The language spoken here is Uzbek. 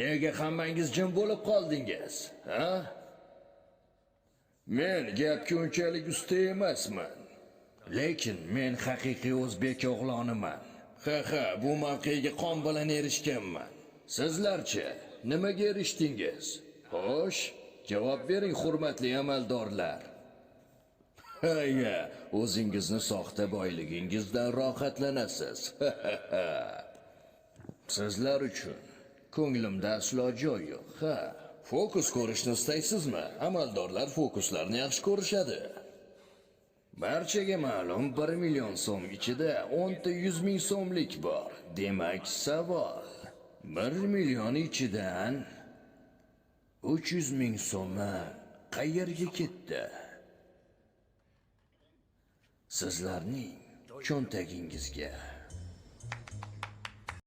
Nega hammangiz jim bo'lib qoldingiz, ha? Men gapga unchalik usta emasman. Lekin men haqiqiy o'zbek o'g'loniman. Ha ha, bu mavqega qon bilan erishganman. Sizlarchi nimaga erishdingiz? Xo'sh, javob bering hurmatli amaldorlar. Haya, o'zingizni soxta boyligingizdan rohatlanasiz. Sizlar uchun ko'nglimda aslo joy. Ha, fokus ko'rishni istaysizmi? Amaldorlar fokuslarni yaxshi ko'rishadi. Barchaga ma'lum 1 million so'm ichida 10 ta 100 ming so'mlik bor. Demak, savol 1 million ichidan 300 ming so'mi qayerga ketdi? Sizlarning cho'ntagingizga.